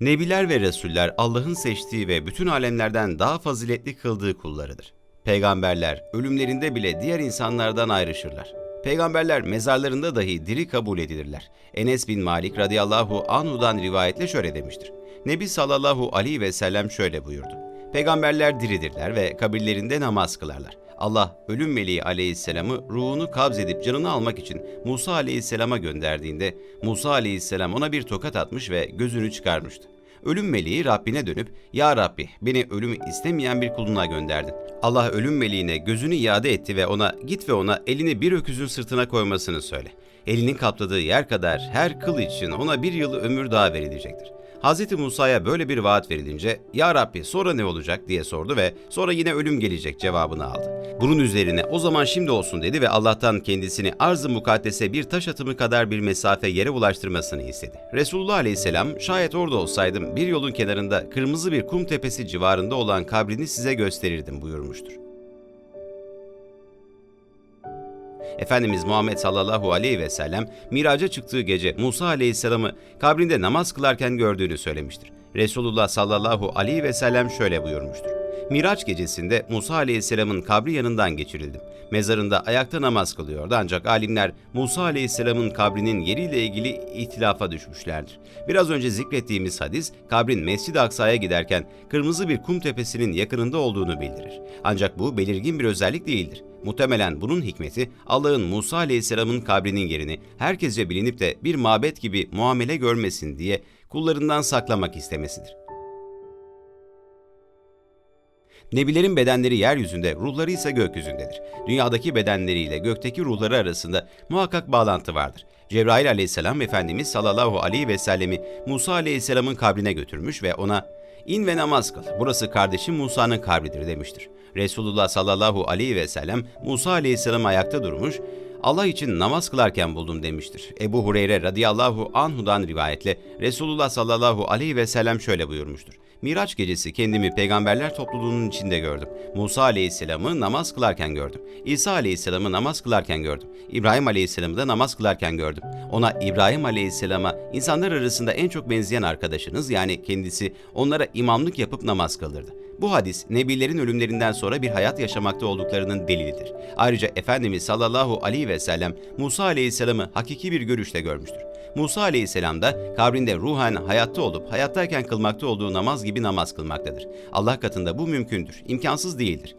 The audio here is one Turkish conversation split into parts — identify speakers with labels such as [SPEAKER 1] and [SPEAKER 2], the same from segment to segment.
[SPEAKER 1] Nebiler ve Resuller Allah'ın seçtiği ve bütün alemlerden daha faziletli kıldığı kullarıdır. Peygamberler ölümlerinde bile diğer insanlardan ayrışırlar. Peygamberler mezarlarında dahi diri kabul edilirler. Enes bin Malik radıyallahu anhu'dan rivayetle şöyle demiştir. Nebi sallallahu aleyhi ve sellem şöyle buyurdu. Peygamberler diridirler ve kabirlerinde namaz kılarlar. Allah ölüm meleği aleyhisselamı ruhunu kabz edip canını almak için Musa aleyhisselama gönderdiğinde Musa aleyhisselam ona bir tokat atmış ve gözünü çıkarmıştı. Ölüm meleği Rabbine dönüp ''Ya Rabbi beni ölümü istemeyen bir kuluna gönderdin.'' Allah ölüm meleğine gözünü iade etti ve ona ''Git ve ona elini bir öküzün sırtına koymasını söyle. Elinin kapladığı yer kadar her kıl için ona bir yıl ömür daha verilecektir.'' Hz. Musa'ya böyle bir vaat verilince ''Ya Rabbi sonra ne olacak?'' diye sordu ve sonra yine ölüm gelecek cevabını aldı. Bunun üzerine o zaman şimdi olsun dedi ve Allah'tan kendisini arz-ı mukaddese bir taş atımı kadar bir mesafe yere ulaştırmasını istedi. Resulullah Aleyhisselam şayet orada olsaydım bir yolun kenarında kırmızı bir kum tepesi civarında olan kabrini size gösterirdim buyurmuştur. Efendimiz Muhammed sallallahu aleyhi ve sellem miraca çıktığı gece Musa aleyhisselamı kabrinde namaz kılarken gördüğünü söylemiştir. Resulullah sallallahu aleyhi ve sellem şöyle buyurmuştur. Miraç gecesinde Musa aleyhisselamın kabri yanından geçirildim. Mezarında ayakta namaz kılıyordu ancak alimler Musa aleyhisselamın kabrinin yeriyle ilgili ihtilafa düşmüşlerdir. Biraz önce zikrettiğimiz hadis kabrin Mescid-i Aksa'ya giderken kırmızı bir kum tepesinin yakınında olduğunu bildirir. Ancak bu belirgin bir özellik değildir. Muhtemelen bunun hikmeti Allah'ın Musa Aleyhisselam'ın kabrinin yerini herkesce bilinip de bir mabet gibi muamele görmesin diye kullarından saklamak istemesidir. Nebilerin bedenleri yeryüzünde, ruhları ise gökyüzündedir. Dünyadaki bedenleriyle gökteki ruhları arasında muhakkak bağlantı vardır. Cebrail aleyhisselam Efendimiz sallallahu aleyhi ve sellemi Musa aleyhisselamın kabrine götürmüş ve ona İn ve namaz kıl. Burası kardeşim Musa'nın kabridir demiştir. Resulullah sallallahu aleyhi ve sellem Musa aleyhisselam ayakta durmuş, Allah için namaz kılarken buldum demiştir. Ebu Hureyre radıyallahu anhudan rivayetle Resulullah sallallahu aleyhi ve sellem şöyle buyurmuştur. Miraç gecesi kendimi peygamberler topluluğunun içinde gördüm. Musa aleyhisselamı namaz kılarken gördüm. İsa aleyhisselamı namaz kılarken gördüm. İbrahim aleyhisselamı da namaz kılarken gördüm. Ona İbrahim aleyhisselama insanlar arasında en çok benzeyen arkadaşınız yani kendisi onlara imamlık yapıp namaz kıldırdı. Bu hadis nebilerin ölümlerinden sonra bir hayat yaşamakta olduklarının delilidir. Ayrıca Efendimiz sallallahu aleyhi ve sellem Musa aleyhisselamı hakiki bir görüşle görmüştür. Musa aleyhisselam da kabrinde ruhen hayatta olup hayattayken kılmakta olduğu namaz gibi namaz kılmaktadır. Allah katında bu mümkündür, imkansız değildir.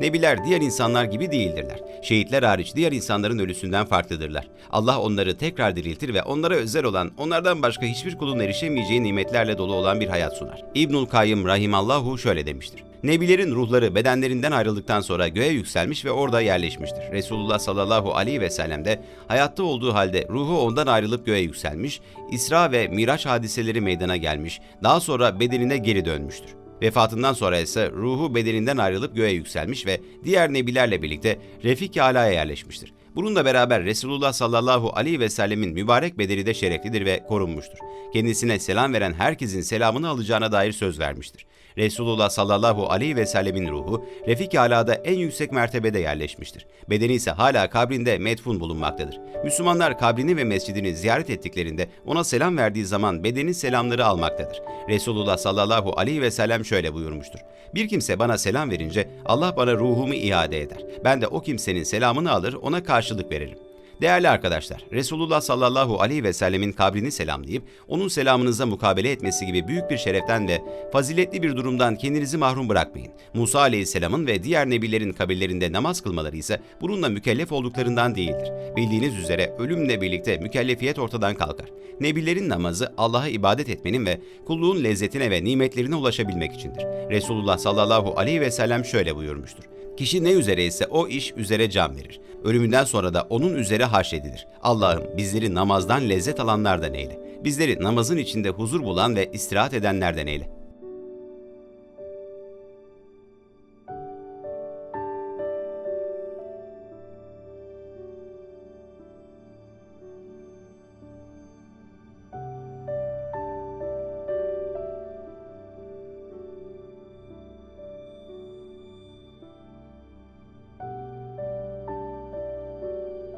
[SPEAKER 1] Nebiler diğer insanlar gibi değildirler. Şehitler hariç diğer insanların ölüsünden farklıdırlar. Allah onları tekrar diriltir ve onlara özel olan, onlardan başka hiçbir kulun erişemeyeceği nimetlerle dolu olan bir hayat sunar. İbnül Kayyım Rahimallahu şöyle demiştir. Nebilerin ruhları bedenlerinden ayrıldıktan sonra göğe yükselmiş ve orada yerleşmiştir. Resulullah sallallahu aleyhi ve sellem de hayatta olduğu halde ruhu ondan ayrılıp göğe yükselmiş, İsra ve Miraç hadiseleri meydana gelmiş, daha sonra bedenine geri dönmüştür. Vefatından sonra ise ruhu bedeninden ayrılıp göğe yükselmiş ve diğer nebilerle birlikte Refik-i Ala'ya yerleşmiştir. Bununla beraber Resulullah sallallahu aleyhi ve sellemin mübarek bedeni de şereflidir ve korunmuştur. Kendisine selam veren herkesin selamını alacağına dair söz vermiştir. Resulullah sallallahu aleyhi ve sellemin ruhu Refik-i Ala'da en yüksek mertebede yerleşmiştir. Bedeni ise hala kabrinde metfun bulunmaktadır. Müslümanlar kabrini ve mescidini ziyaret ettiklerinde ona selam verdiği zaman bedenin selamları almaktadır. Resulullah sallallahu aleyhi ve sellem şöyle buyurmuştur. Bir kimse bana selam verince Allah bana ruhumu iade eder. Ben de o kimsenin selamını alır ona karşılık veririm. Değerli arkadaşlar, Resulullah sallallahu aleyhi ve sellemin kabrini selamlayıp onun selamınıza mukabele etmesi gibi büyük bir şereften ve faziletli bir durumdan kendinizi mahrum bırakmayın. Musa aleyhisselamın ve diğer nebilerin kabirlerinde namaz kılmaları ise bununla mükellef olduklarından değildir. Bildiğiniz üzere ölümle birlikte mükellefiyet ortadan kalkar. Nebilerin namazı Allah'a ibadet etmenin ve kulluğun lezzetine ve nimetlerine ulaşabilmek içindir. Resulullah sallallahu aleyhi ve sellem şöyle buyurmuştur. Kişi ne üzere ise o iş üzere can verir. Ölümünden sonra da onun üzere haşredilir. Allah'ım bizleri namazdan lezzet alanlardan eyle. Bizleri namazın içinde huzur bulan ve istirahat edenlerden eyle.